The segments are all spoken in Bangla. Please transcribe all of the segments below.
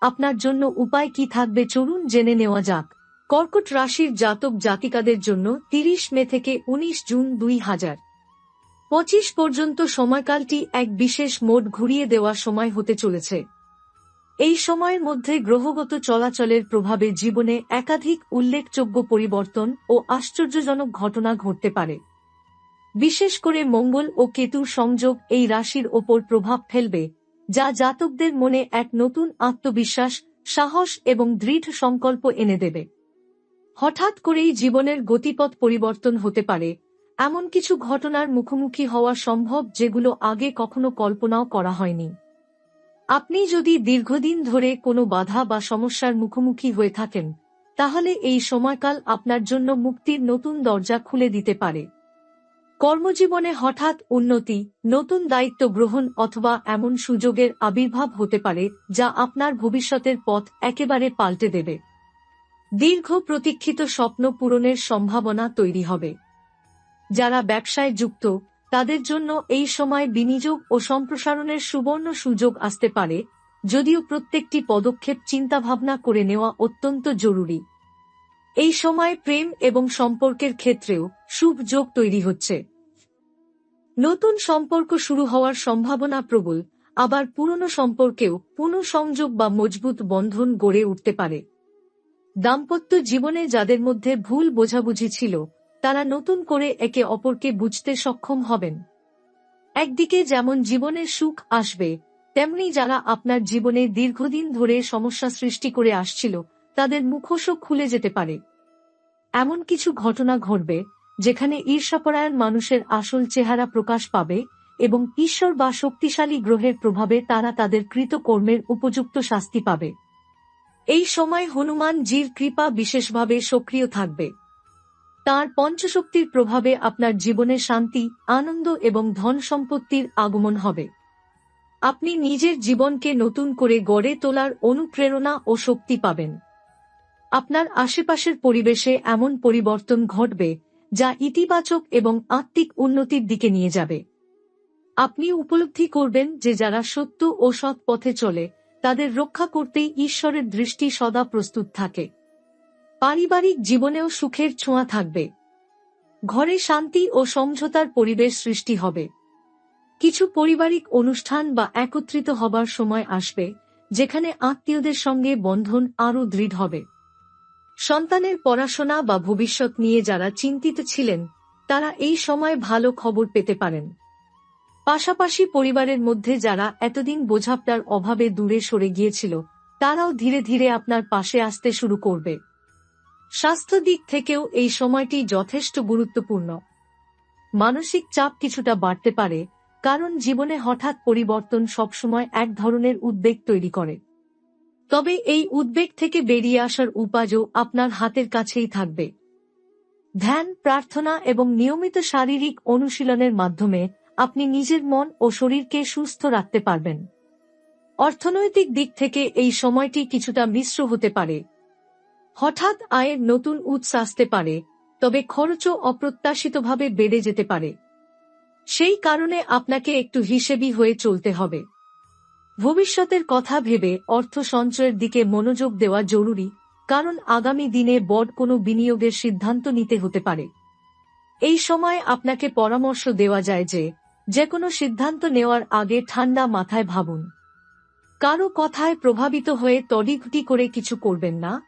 আপনার জন্য উপায় কি থাকবে চলুন জেনে নেওয়া যাক। কর্কট রাশির জাতক জাতিকাদের জন্য ৩০ মে থেকে ১৯ জুন দুই হাজার। পঁচিশ পর্যন্ত সময়কালটি এক বিশেষ মোড ঘুরিয়ে দেওয়া সময় হতে চলেছে। এই সময়ের মধ্যে গ্রহগত চলাচলের প্রভাবে জীবনে একাধিক উল্লেখযোগ্য পরিবর্তন ও আশ্চর্যজনক ঘটনা ঘটতে পারে। বিশেষ করে মঙ্গল ও কেতুর সংযোগ এই রাশির ওপর প্রভাব ফেলবে। যা জাতকদের মনে এক নতুন আত্মবিশ্বাস, সাহস এবং দৃঢ় সংকল্প এনে দেবে। হঠাৎ করেই জীবনের গতিপথ পরিবর্তন হতে পারে, এমন কিছু ঘটনার মুখোমুখি হওয়া সম্ভব যেগুলো আগে কখনো কল্পনাও করা হয়নি। আপনি যদি দীর্ঘদিন ধরে কোনো বাধা বা সমস্যার মুখোমুখি হয়ে থাকেন, তাহলে এই সময়কাল আপনার জন্য মুক্তির নতুন দরজা খুলে দিতে পারে। কর্মজীবনে হঠাৎ উন্নতি, নতুন দায়িত্ব গ্রহণ অথবা এমন সুযোগের আবির্ভাব হতে পারে, যা আপনার ভবিষ্যতের পথ একেবারে পাল্টে দেবে। দীর্ঘ প্রতীক্ষিত স্বপ্ন পূরণের সম্ভাবনা তৈরি হবে। যারা ব্যবসায় যুক্ত, তাদের জন্য এই সময় বিনিয়োগ ও সম্প্রসারণের সুবর্ণ সুযোগ আসতে পারে, যদিও প্রত্যেকটি পদক্ষেপ চিন্তাভাবনা করে নেওয়া অত্যন্ত জরুরি। এই সময় প্রেম এবং সম্পর্কের ক্ষেত্রেও শুভ যোগ তৈরি হচ্ছে। নতুন সম্পর্ক শুরু হওয়ার সম্ভাবনা প্রবল, আবার পুরনো সম্পর্কেও পুনঃসংযোগ বা মজবুত বন্ধন গড়ে উঠতে পারে। দাম্পত্য জীবনে যাদের মধ্যে ভুল বোঝাবুঝি ছিল, তারা নতুন করে একে অপরকে বুঝতে সক্ষম হবেন। একদিকে যেমন জীবনে সুখ আসবে, তেমনি যারা আপনার জীবনে দীর্ঘদিন ধরে সমস্যা সৃষ্টি করে আসছিল, তাদের মুখোশও খুলে যেতে পারে। এমন কিছু ঘটনা ঘটবে যেখানে ঈর্ষাপরায়ণ মানুষের আসল চেহারা প্রকাশ পাবে এবং ঈশ্বর বা শক্তিশালী গ্রহের প্রভাবে তারা তাদের কৃতকর্মের উপযুক্ত শাস্তি পাবে। এই সময় হনুমান জির কৃপা বিশেষভাবে সক্রিয় থাকবে। তার পঞ্চশক্তির প্রভাবে আপনার জীবনে শান্তি, আনন্দ এবং ধন সম্পত্তির আগমন হবে। আপনি নিজের জীবনকে নতুন করে গড়ে তোলার অনুপ্রেরণা ও শক্তি পাবেন। আপনার আশেপাশের পরিবেশে এমন পরিবর্তন ঘটবে, যা ইতিবাচক এবং আত্মিক উন্নতির দিকে নিয়ে যাবে। আপনি উপলব্ধি করবেন যে যারা সত্য ও সৎ পথে চলে, তাদের রক্ষা করতেই ঈশ্বরের দৃষ্টি সদা প্রস্তুত থাকে। পারিবারিক জীবনেও সুখের ছোঁয়া থাকবে। ঘরে শান্তি ও সমঝোতার পরিবেশ সৃষ্টি হবে। কিছু পারিবারিক অনুষ্ঠান বা একত্রিত হবার সময় আসবে, যেখানে আত্মীয়দের সঙ্গে বন্ধন আরও দৃঢ় হবে। সন্তানের পড়াশোনা বা ভবিষ্যৎ নিয়ে যারা চিন্তিত ছিলেন, তারা এই সময় ভালো খবর পেতে পারেন। পাশাপাশি পরিবারের মধ্যে যারা এতদিন বোঝাপটার অভাবে দূরে সরে গিয়েছিল, তারাও ধীরে ধীরে আপনার পাশে আসতে শুরু করবে। স্বাস্থ্য দিক থেকেও এই সময়টি যথেষ্ট গুরুত্বপূর্ণ। মানসিক চাপ কিছুটা বাড়তে পারে, কারণ জীবনে হঠাৎ পরিবর্তন সবসময় এক ধরনের উদ্বেগ তৈরি করে। তবে এই উদ্বেগ থেকে বেরিয়ে আসার উপায়ও আপনার হাতের কাছেই থাকবে। ধ্যান, প্রার্থনা এবং নিয়মিত শারীরিক অনুশীলনের মাধ্যমে আপনি নিজের মন ও শরীরকে সুস্থ রাখতে পারবেন। অর্থনৈতিক দিক থেকে এই সময়টি কিছুটা মিশ্র হতে পারে। হঠাৎ আয়ের নতুন উৎস আসতে পারে, তবে খরচও অপ্রত্যাশিতভাবে বেড়ে যেতে পারে। সেই কারণে আপনাকে একটু হিসেবি হয়ে চলতে হবে। ভবিষ্যতের কথা ভেবে অর্থ সঞ্চয়ের দিকে মনোযোগ দেওয়া জরুরি, কারণ আগামী দিনে বড় কোনো বিনিয়োগের সিদ্ধান্ত নিতে হতে পারে। এই সময় আপনাকে পরামর্শ দেওয়া যায় যে যে কোনো সিদ্ধান্ত নেওয়ার আগে ঠান্ডা মাথায় ভাবুন। কারও কথায় প্রভাবিত হয়ে তড়িঘুটি করে কিছু করবেন না।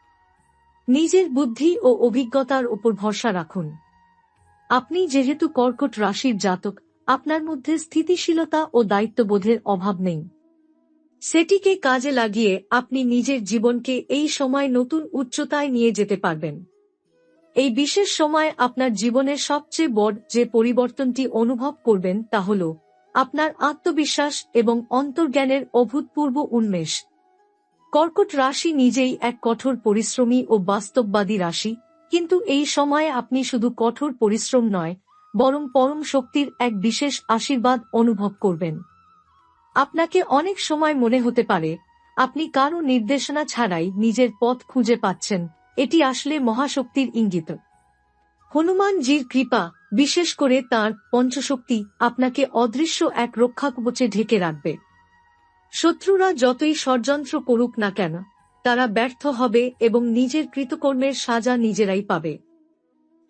নিজের বুদ্ধি ও অভিজ্ঞতার উপর ভরসা রাখুন। আপনি যেহেতু কর্কট রাশির জাতক, আপনার মধ্যে স্থিতিশীলতা ও দায়িত্ববোধের অভাব নেই। সেটিকে কাজে লাগিয়ে আপনি নিজের জীবনকে এই সময় নতুন উচ্চতায় নিয়ে যেতে পারবেন। এই বিশেষ সময় আপনার জীবনের সবচেয়ে বড় যে পরিবর্তনটি অনুভব করবেন তা হল আপনার আত্মবিশ্বাস এবং অন্তর্জ্ঞানের অভূতপূর্ব উন্মেষ। কর্কট রাশি নিজেই এক কঠোর পরিশ্রমী ও বাস্তববাদী রাশি, কিন্তু এই সময়ে আপনি শুধু কঠোর পরিশ্রম নয়, বরং পরম শক্তির এক বিশেষ আশীর্বাদ অনুভব করবেন। আপনাকে অনেক সময় মনে হতে পারে, আপনি কারও নির্দেশনা ছাড়াই নিজের পথ খুঁজে পাচ্ছেন, এটি আসলে মহাশক্তির ইঙ্গিত। হনুমানজির কৃপা, বিশেষ করে তার পঞ্চশক্তি, আপনাকে অদৃশ্য এক রক্ষাকবচে ঢেকে রাখবে। শত্রুরা যতই ষড়যন্ত্র করুক না কেন, তারা ব্যর্থ হবে এবং নিজের কৃতকর্মের সাজা নিজেরাই পাবে।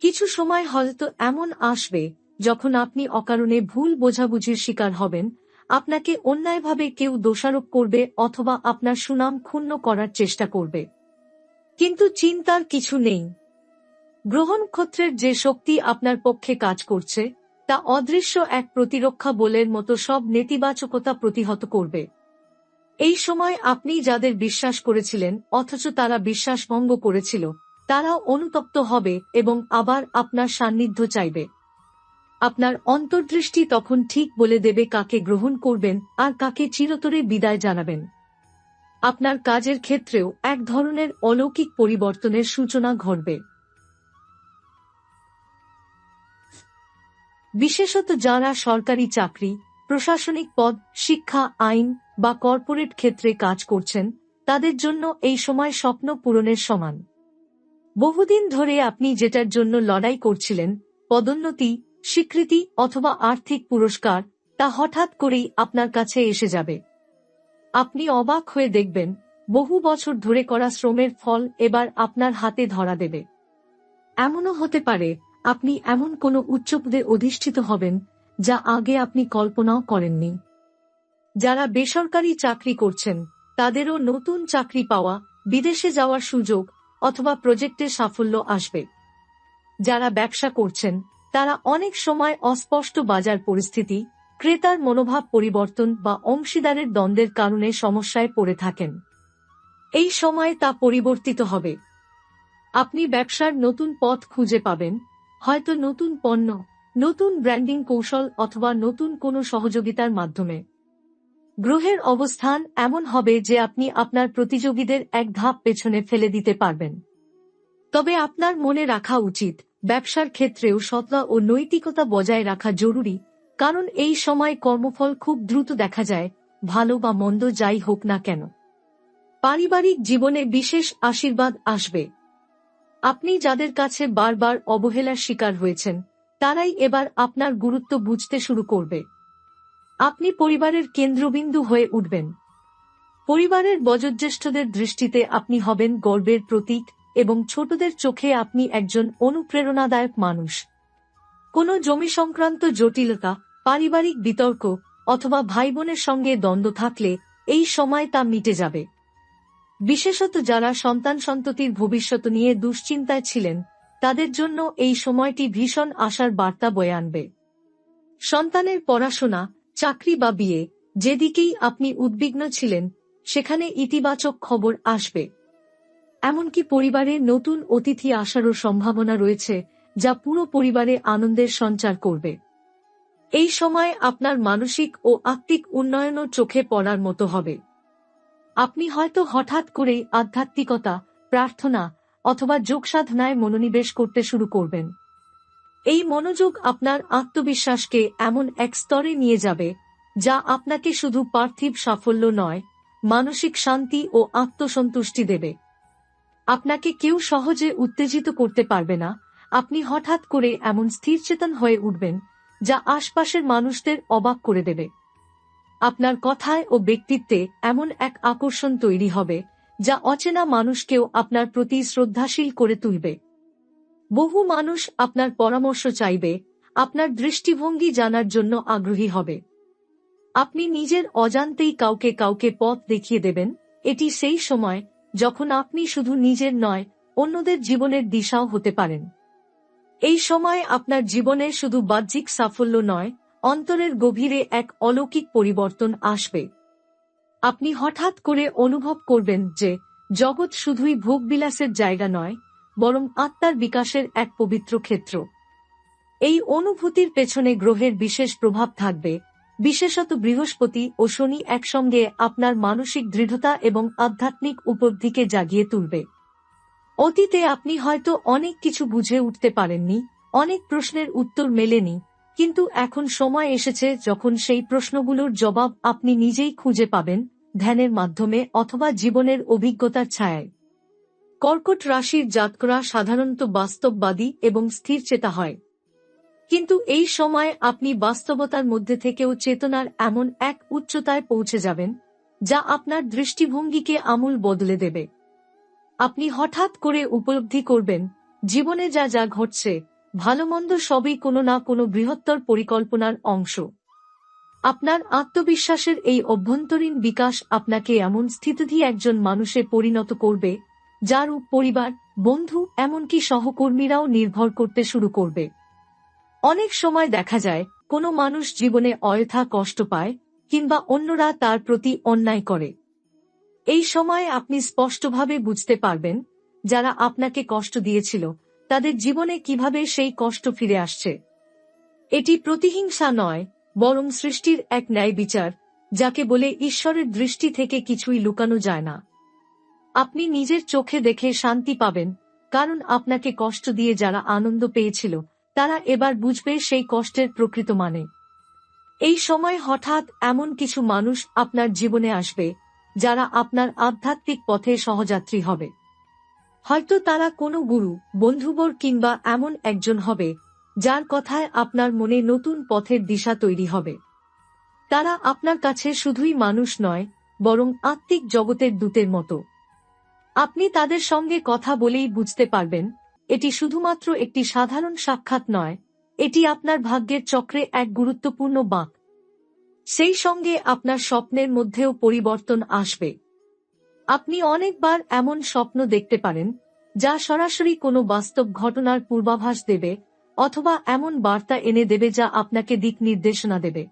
কিছু সময় হয়তো এমন আসবে, যখন আপনি অকারণে ভুল বোঝাবুঝির শিকার হবেন আপনাকে অন্যায়ভাবে কেউ দোষারোপ করবে অথবা আপনার সুনাম ক্ষুণ্ণ করার চেষ্টা করবে। কিন্তু চিন্তার কিছু নেই। গ্রহণক্ষত্রের যে শক্তি আপনার পক্ষে কাজ করছে, তা অদৃশ্য এক প্রতিরক্ষা বলের মতো সব নেতিবাচকতা প্রতিহত করবে। এই সময় আপনি যাদের বিশ্বাস করেছিলেন, অথচ তারা বিশ্বাসভঙ্গ করেছিল, তারাও অনুতপ্ত হবে এবং আবার আপনার সান্নিধ্য চাইবে। আপনার অন্তর্দৃষ্টি তখন ঠিক বলে দেবে কাকে গ্রহণ করবেন আর কাকে চিরতরে বিদায় জানাবেন। আপনার কাজের ক্ষেত্রেও এক ধরনের অলৌকিক পরিবর্তনের সূচনা ঘটবে। বিশেষত যারা সরকারি চাকরি, প্রশাসনিক পদ, শিক্ষা, আইন বা কর্পোরেট ক্ষেত্রে কাজ করছেন, তাদের জন্য এই সময় স্বপ্ন পূরণের সমান। বহুদিন ধরে আপনি যেটার জন্য লড়াই করছিলেন, পদোন্নতি স্বীকৃতি অথবা আর্থিক পুরস্কার, তা হঠাৎ করেই আপনার কাছে এসে যাবে। আপনি অবাক হয়ে দেখবেন, বহু বছর ধরে করা শ্রমের ফল এবার আপনার হাতে ধরা দেবে। এমনও হতে পারে, আপনি এমন কোনো উচ্চপদে অধিষ্ঠিত হবেন, যা আগে আপনি কল্পনাও করেননি। যারা বেসরকারি চাকরি করছেন, তাদেরও নতুন চাকরি পাওয়া, বিদেশে যাওয়ার সুযোগ অথবা প্রজেক্টে সাফল্য আসবে। যারা ব্যবসা করছেন তারা অনেক সময় অস্পষ্ট বাজার পরিস্থিতি, ক্রেতার মনোভাব পরিবর্তন বা অংশীদারের দ্বন্দ্বের কারণে সমস্যায় পড়ে থাকেন। এই সময় তা পরিবর্তিত হবে। আপনি ব্যবসার নতুন পথ খুঁজে পাবেন, হয়তো নতুন পণ্য, নতুন ব্র্যান্ডিং কৌশল অথবা নতুন কোনো সহযোগিতার মাধ্যমে। গ্রহের অবস্থান এমন হবে যে আপনি আপনার প্রতিযোগীদের এক ধাপ পেছনে ফেলে দিতে পারবেন। তবে আপনার মনে রাখা উচিত ব্যবসার ক্ষেত্রেও সততা ও নৈতিকতা বজায় রাখা জরুরি, কারণ এই সময় কর্মফল খুব দ্রুত দেখা যায়, ভালো বা মন্দ যাই হোক না কেন। পারিবারিক জীবনে বিশেষ আশীর্বাদ আসবে। আপনি যাদের কাছে বারবার অবহেলার শিকার হয়েছেন, তারাই এবার আপনার গুরুত্ব বুঝতে শুরু করবে। আপনি পরিবারের কেন্দ্রবিন্দু হয়ে উঠবেন। পরিবারের বয়োজ্যেষ্ঠদের দৃষ্টিতে আপনি হবেন গর্বের প্রতীক এবং ছোটদের চোখে আপনি একজন অনুপ্রেরণাদায়ক মানুষ। কোনো জমি সংক্রান্ত জটিলতা, পারিবারিক বিতর্ক অথবা ভাই বোনের সঙ্গে দ্বন্দ্ব থাকলে এই সময় তা মিটে যাবে। বিশেষত যারা সন্তান সন্ততির ভবিষ্যৎ নিয়ে দুশ্চিন্তায় ছিলেন, তাদের জন্য এই সময়টি ভীষণ আশার বার্তা বয়ে আনবে। সন্তানের পড়াশোনা, চাকরি বা বিয়ে, যেদিকেই আপনি উদ্বিগ্ন ছিলেন, সেখানে ইতিবাচক খবর আসবে। এমনকি পরিবারে নতুন অতিথি আসারও সম্ভাবনা রয়েছে, যা পুরো পরিবারে আনন্দের সঞ্চার করবে। এই সময় আপনার মানসিক ও আত্মিক উন্নয়নও চোখে পড়ার মতো হবে। আপনি হয়তো হঠাৎ করেই আধ্যাত্মিকতা, প্রার্থনা অথবা যোগসাধনায় মনোনিবেশ করতে শুরু করবেন। এই মনোযোগ আপনার আত্মবিশ্বাসকে এমন এক স্তরে নিয়ে যাবে, যা আপনাকে শুধু পার্থিব সাফল্য নয়, মানসিক শান্তি ও আত্মসন্তুষ্টি দেবে। আপনাকে কেউ সহজে উত্তেজিত করতে পারবে না। আপনি হঠাৎ করে এমন স্থিরচেতন হয়ে উঠবেন, যা আশপাশের মানুষদের অবাক করে দেবে। আপনার কথায় ও ব্যক্তিত্বে এমন এক আকর্ষণ তৈরি হবে, যা অচেনা মানুষকেও আপনার প্রতি শ্রদ্ধাশীল করে তুলবে। বহু মানুষ আপনার পরামর্শ চাইবে, আপনার দৃষ্টিভঙ্গি জানার জন্য আগ্রহী হবে। আপনি নিজের অজান্তেই কাউকে কাউকে পথ দেখিয়ে দেবেন, এটি সেই সময় যখন আপনি শুধু নিজের নয়, অন্যদের জীবনের দিশাও হতে পারেন। এই সময় আপনার জীবনে শুধু বাহ্যিক সাফল্য নয়, অন্তরের গভীরে এক অলৌকিক পরিবর্তন আসবে। আপনি হঠাৎ করে অনুভব করবেন যে, জগৎ শুধুই ভোগবিলাসের জায়গা নয়, বরং আত্মার বিকাশের এক পবিত্র ক্ষেত্র। এই অনুভূতির পেছনে গ্রহের বিশেষ প্রভাব থাকবে বিশেষত বৃহস্পতি ও শনি একসঙ্গে আপনার মানসিক দৃঢ়তা এবং আধ্যাত্মিক উপলব্ধিকে জাগিয়ে তুলবে। অতীতে আপনি হয়তো অনেক কিছু বুঝে উঠতে পারেননি, অনেক প্রশ্নের উত্তর মেলেনি, কিন্তু এখন সময় এসেছে যখন সেই প্রশ্নগুলোর জবাব আপনি নিজেই খুঁজে পাবেন ধ্যানের মাধ্যমে অথবা জীবনের অভিজ্ঞতার ছায়ায়। কর্কট রাশির জাতকরা সাধারণত বাস্তববাদী এবং স্থিরচেতা হয়। কিন্তু এই সময় আপনি বাস্তবতার মধ্যে থেকেও চেতনার এমন এক উচ্চতায় পৌঁছে যাবেন, যা আপনার দৃষ্টিভঙ্গিকে আমূল বদলে দেবে। আপনি হঠাৎ করে উপলব্ধি করবেন, জীবনে যা যা ঘটছে, ভালোমন্দ সবই কোনো না কোনো বৃহত্তর পরিকল্পনার অংশ। আপনার আত্মবিশ্বাসের এই অভ্যন্তরীণ বিকাশ আপনাকে এমন স্থিতিধি একজন মানুষে পরিণত করবে, যার পরিবার, বন্ধু, এমনকি সহকর্মীরাও নির্ভর করতে শুরু করবে। অনেক সময় দেখা যায়, কোনো মানুষ জীবনে অযথা কষ্ট পায়, কিংবা অন্যরা তার প্রতি অন্যায় করে। এই সময় আপনি স্পষ্টভাবে বুঝতে পারবেন, যারা আপনাকে কষ্ট দিয়েছিল, তাদের জীবনে কীভাবে সেই কষ্ট ফিরে আসছে। এটি প্রতিহিংসা নয়, বরং সৃষ্টির এক ন্যায় বিচার, যাকে বলে ঈশ্বরের দৃষ্টি থেকে কিছুই লুকানো যায় না। আপনি নিজের চোখে দেখে শান্তি পাবেন, কারণ আপনাকে কষ্ট দিয়ে যারা আনন্দ পেয়েছিল তারা এবার বুঝবে সেই কষ্টের প্রকৃত মানে। এই সময় হঠাৎ এমন কিছু মানুষ আপনার জীবনে আসবে, যারা আপনার আধ্যাত্মিক পথে সহযাত্রী হবে। হয়তো তারা কোনো গুরু, বন্ধুবর কিংবা এমন একজন হবে, যার কথায় আপনার মনে নতুন পথের দিশা তৈরি হবে। তারা আপনার কাছে শুধুই মানুষ নয়, বরং আত্মিক জগতের দূতের মতো। আপনি তাদের সঙ্গে কথা বলেই বুঝতে পারবেন এটি শুধুমাত্র একটি সাধারণ সাক্ষাৎ নয়, এটি আপনার ভাগ্যের চক্রে এক গুরুত্বপূর্ণ বাঁক। সেই সঙ্গে আপনার স্বপ্নের মধ্যেও পরিবর্তন আসবে। আপনি অনেকবার এমন স্বপ্ন দেখতে পারেন, যা সরাসরি কোনো বাস্তব ঘটনার পূর্বাভাস দেবে, অথবা এমন বার্তা এনে দেবে যা আপনাকে দিক নির্দেশনা দেবে।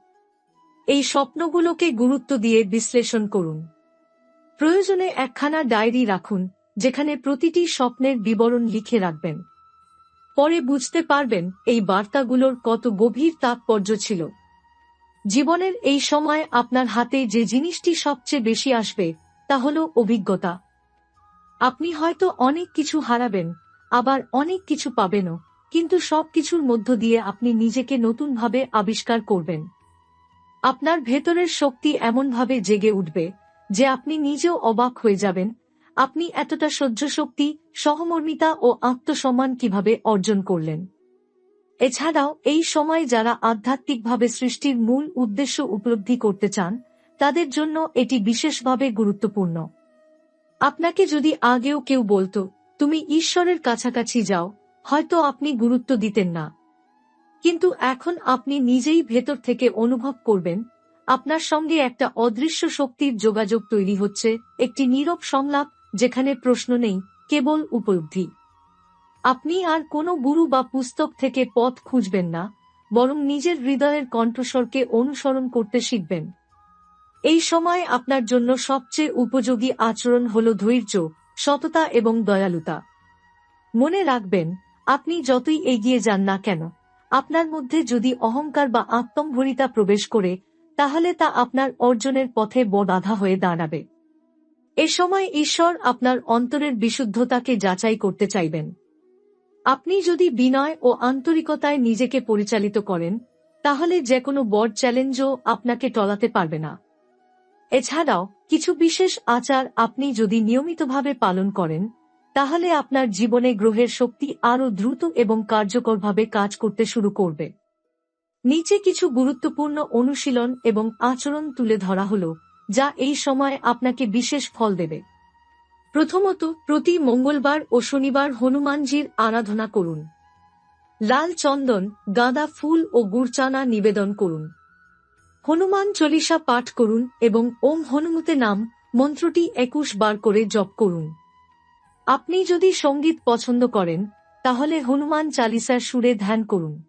এই স্বপ্নগুলোকে গুরুত্ব দিয়ে বিশ্লেষণ করুন। প্রয়োজনে একখানা ডায়েরি রাখুন যেখানে প্রতিটি স্বপ্নের বিবরণ লিখে রাখবেন। পরে বুঝতে পারবেন এই বার্তাগুলোর কত গভীর তাৎপর্য ছিল। জীবনের এই সময় আপনার হাতে যে জিনিসটি সবচেয়ে বেশি আসবে, তা হল অভিজ্ঞতা। আপনি হয়তো অনেক কিছু হারাবেন, আবার অনেক কিছু পাবেনও, কিন্তু সবকিছুর মধ্য দিয়ে আপনি নিজেকে নতুনভাবে আবিষ্কার করবেন। আপনার ভেতরের শক্তি এমনভাবে জেগে উঠবে যে আপনি নিজেও অবাক হয়ে যাবেন আপনি এতটা সহ্য শক্তি সহমর্মিতা ও আত্মসম্মান কীভাবে অর্জন করলেন? এছাড়াও, এই সময় যারা আধ্যাত্মিকভাবে সৃষ্টির মূল উদ্দেশ্য উপলব্ধি করতে চান, তাদের জন্য এটি বিশেষভাবে গুরুত্বপূর্ণ। আপনাকে যদি আগেও কেউ বলতো, তুমি ঈশ্বরের কাছাকাছি যাও হয়তো আপনি গুরুত্ব দিতেন না। কিন্তু এখন আপনি নিজেই ভেতর থেকে অনুভব করবেন, আপনার সঙ্গে একটা অদৃশ্য শক্তির যোগাযোগ তৈরি হচ্ছে, একটি নীরব সংলাপ যেখানে প্রশ্ন নেই, কেবল উপলব্ধি। আপনি আর কোনো গুরু বা পুস্তক থেকে পথ খুঁজবেন না, বরং নিজের হৃদয়ের কণ্ঠস্বরকে অনুসরণ করতে শিখবেন। এই সময় আপনার জন্য সবচেয়ে উপযোগী আচরণ হল ধৈর্য, সততা এবং দয়ালুতা। মনে রাখবেন, আপনি যতই এগিয়ে যান না কেন, আপনার মধ্যে যদি অহংকার বা আত্মম্ভরিতা প্রবেশ করে, তাহলে তা আপনার অর্জনের পথে বদাধা হয়ে দাঁড়াবে। এ সময় ঈশ্বর আপনার অন্তরের বিশুদ্ধতাকে যাচাই করতে চাইবেন। আপনি যদি বিনয় ও আন্তরিকতায় নিজেকে পরিচালিত করেন, তাহলে যে কোনো বড় চ্যালেঞ্জও আপনাকে টলাতে পারবে না। এছাড়াও, কিছু বিশেষ আচার আপনি যদি নিয়মিতভাবে পালন করেন, তাহলে আপনার জীবনে গ্রহের শক্তি আরও দ্রুত এবং কার্যকরভাবে কাজ করতে শুরু করবে। নিচে কিছু গুরুত্বপূর্ণ অনুশীলন এবং আচরণ তুলে ধরা হল। যা এই সময় আপনাকে বিশেষ ফল দেবে। প্রথমত প্রতি মঙ্গলবার ও শনিবার হনুমানজির আরাধনা করুন। লাল চন্দন, গাঁদা ফুল ও গুড়চানা নিবেদন করুন। হনুমান চল্লিশা পাঠ করুন এবং ওম হনুমতে নাম, মন্ত্রটি একুশ বার করে জপ করুন। আপনি যদি সংগীত পছন্দ করেন, তাহলে হনুমান চালিসার সুরে ধ্যান করুন।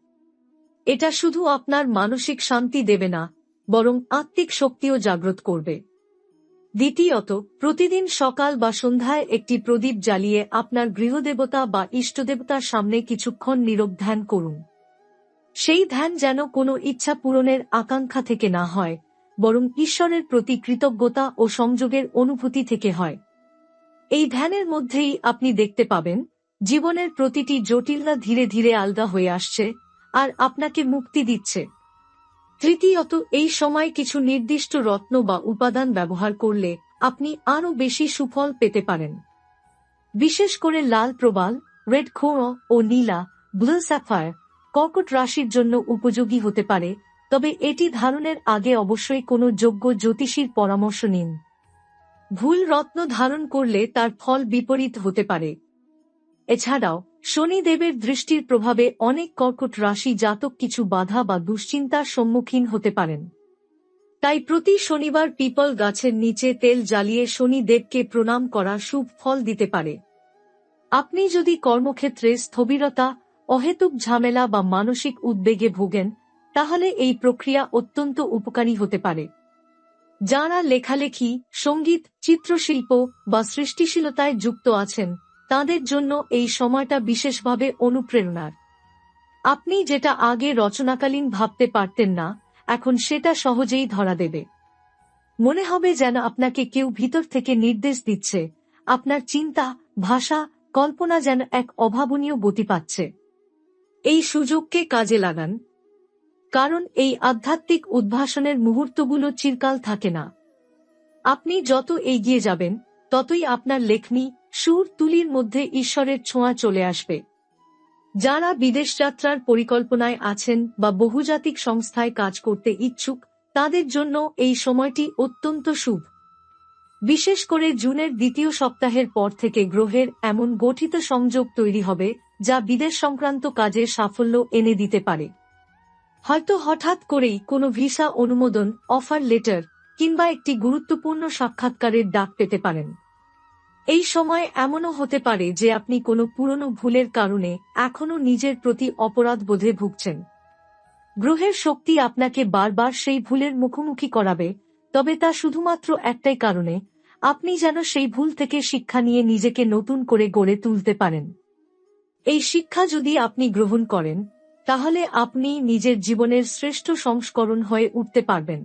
এটা শুধু আপনার মানসিক শান্তি দেবে না বরং আত্মিক শক্তিও জাগ্রত করবে। দ্বিতীয়ত, প্রতিদিন সকাল বা সন্ধ্যায় একটি প্রদীপ জ্বালিয়ে আপনার গৃহদেবতা বা ইষ্টদেবতার সামনে কিছুক্ষণ নীরব ধ্যান করুন। সেই ধ্যান যেন কোনো ইচ্ছা পূরণের আকাঙ্ক্ষা থেকে না হয়, বরং ঈশ্বরের প্রতি কৃতজ্ঞতা ও সংযোগের অনুভূতি থেকে হয়। এই ধ্যানের মধ্যেই আপনি দেখতে পাবেন, জীবনের প্রতিটি জটিলতা ধীরে ধীরে আলগা হয়ে আসছে, আর আপনাকে মুক্তি দিচ্ছে। তৃতীয়ত, এই সময় কিছু নির্দিষ্ট রত্ন বা উপাদান ব্যবহার করলে আপনি আরও বেশি সুফল পেতে পারেন। বিশেষ করে লাল প্রবাল, রেড খোঁড় ও নীলা, ব্লু স্যাফায়ার কর্কট রাশির জন্য উপযোগী হতে পারে, তবে এটি ধারণের আগে অবশ্যই কোনো যোগ্য জ্যোতিষীর পরামর্শ নিন। ভুল রত্ন ধারণ করলে তার ফল বিপরীত হতে পারে। এছাড়াও শনিদেবের দৃষ্টির প্রভাবে অনেক কর্কট রাশি জাতক কিছু বাধা বা দুশ্চিন্তার সম্মুখীন হতে পারেন। তাই প্রতি শনিবার পিপল গাছের নিচে তেল জ্বালিয়ে শনিদেবকে প্রণাম করা শুভ ফল দিতে পারে। আপনি যদি কর্মক্ষেত্রে স্থবিরতা, অহেতুক ঝামেলা বা মানসিক উদ্বেগে ভোগেন, তাহলে এই প্রক্রিয়া অত্যন্ত উপকারী হতে পারে। যারা লেখালেখি, সংগীত, চিত্রশিল্প বা সৃষ্টিশীলতায় যুক্ত আছেন তাদের জন্য এই সময়টা বিশেষভাবে অনুপ্রেরণার। আপনি যেটা আগে রচনাকালীন ভাবতে পারতেন না, এখন সেটা সহজেই ধরা দেবে। মনে হবে যেন আপনাকে কেউ ভিতর থেকে নির্দেশ দিচ্ছে, আপনার চিন্তা, ভাষা, কল্পনা যেন এক অভাবনীয় গতি পাচ্ছে। এই সুযোগকে কাজে লাগান। কারণ এই আধ্যাত্মিক উদ্ভাসনের মুহূর্তগুলো চিরকাল থাকে না। আপনি যত এগিয়ে যাবেন, ততই আপনার লেখনী সুর তুলির মধ্যে ঈশ্বরের ছোঁয়া চলে আসবে। যারা বিদেশ যাত্রার পরিকল্পনায় আছেন বা বহুজাতিক সংস্থায় কাজ করতে ইচ্ছুক, তাদের জন্য এই সময়টি অত্যন্ত শুভ। বিশেষ করে জুনের দ্বিতীয় সপ্তাহের পর থেকে গ্রহের এমন গঠিত সংযোগ তৈরি হবে, যা বিদেশ সংক্রান্ত কাজে সাফল্য এনে দিতে পারে। হয়তো হঠাৎ করেই কোনো ভিসা অনুমোদন, অফার লেটার কিংবা একটি গুরুত্বপূর্ণ সাক্ষাৎকারের ডাক পেতে পারেন। এই সময় এমনও হতে পারে যে আপনি কোনো পুরনো ভুলের কারণে এখনও নিজের প্রতি অপরাধ বোধে ভুগছেন। গ্রহের শক্তি আপনাকে বারবার সেই ভুলের মুখোমুখি করাবে, তবে তা শুধুমাত্র একটাই কারণে, আপনি যেন সেই ভুল থেকে শিক্ষা নিয়ে নিজেকে নতুন করে গড়ে তুলতে পারেন। এই শিক্ষা যদি আপনি গ্রহণ করেন, তাহলে আপনি নিজের জীবনের শ্রেষ্ঠ সংস্করণ হয়ে উঠতে পারবেন।